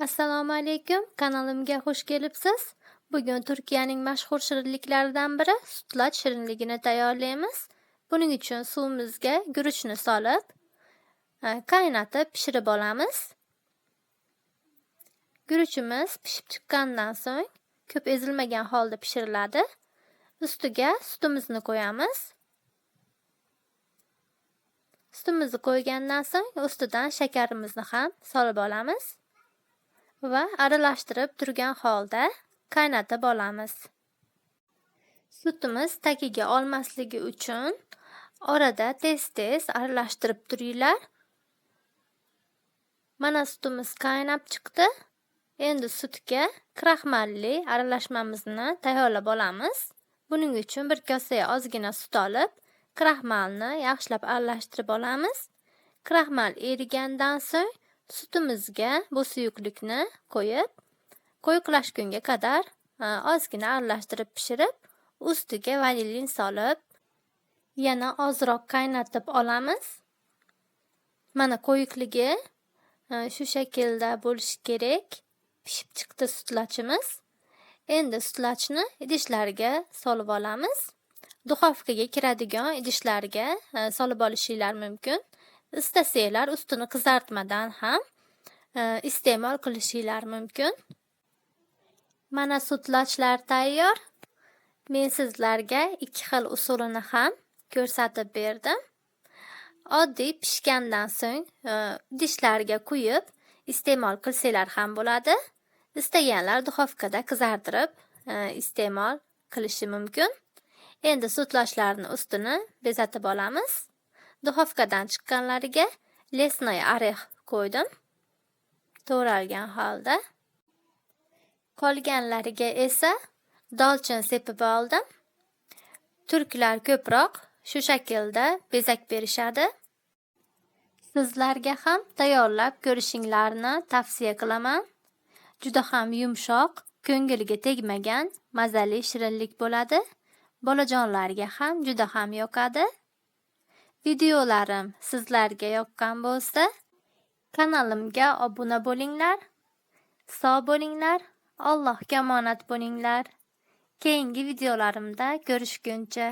Assalomu alaykum, kanalimga xush kelibsiz. Bugun Turkiyaning mashhur shirinliklaridan biri sutlaç shirinligini tayyorlaymiz. Buning uchun suvimizga guruchni solib, e, qaynatib pishirib olamiz. Guruchimiz pishib chiqqandan so'ng ko'p ezilmagan holda pishiriladi. Ustiga sutimizni qo'yamiz. Sutimizni qo'ygandan so'ng ustidan shakarimizni ham solib olamiz. Va aralashtirib turgan holda qaynatib olamiz. Sutimiz tagiga olmasligi uchun orada tez-tez aralashtirib turinglar. Mana sutimiz qaynab chiqdi. Endi sutga kraxmalli aralashmamizni tayyorlab olamiz. Buning uchun bir kosaga ozgina sut olib, kraxmalni yaxshilab aralashtirib olamiz. Kraxmal erigandan so'ng sutimizga bu suyuqlikni qo'yib, quyuqlashgunga qadar e, ozgina aralashtirib pishirib, ustiga vanilin solib, yana ozroq qaynatib olamiz. Mana quyuqligi e, shu shaklda bo'lishi kerak. Pishib chiqdi sutlachimiz. Endi sutlachni idishlarga solib olamiz. Duxovkaga kiradigan idishlarga e, solib olishinglar mumkin. Istasanglar ustini qizartmadan ham e, iste'mol qilishinglar mumkin. Mana sutlachlar tayyor. Men sizlarga ikki xil usulini ham ko'rsatib berdim. Oddiy pishgandan so'ng e, idishlarga quyib iste'mol qilsanglar ham bo'ladi. Istaganlar duxovkada qizartirib e, iste'mol qilishi mumkin. Endi sutlochlarni ustini bezatib olamiz. Duxovkadan chiqqanlariga lesnoy orex qo'ydim. To'ralgan holda. Qolganlariga esa dolchin sepib oldim. Turklar ko'proq shu shaklda bezak berishadi. Sizlarga ham tayyorlab ko'rishinglarni tavsiya qilaman. Juda ham yumshoq, ko'ngilga tegmagan mazali shirinlik bo'ladi. Bolajonlarga ham juda ham yoqadi. Videolarim sizlarga yoqqan bo'lsa, kanalimga obuna bo'linglar. Sog' bo'linglar. Allohga omonat bo'linglar. Keyingi videolarimda ko'rishguncha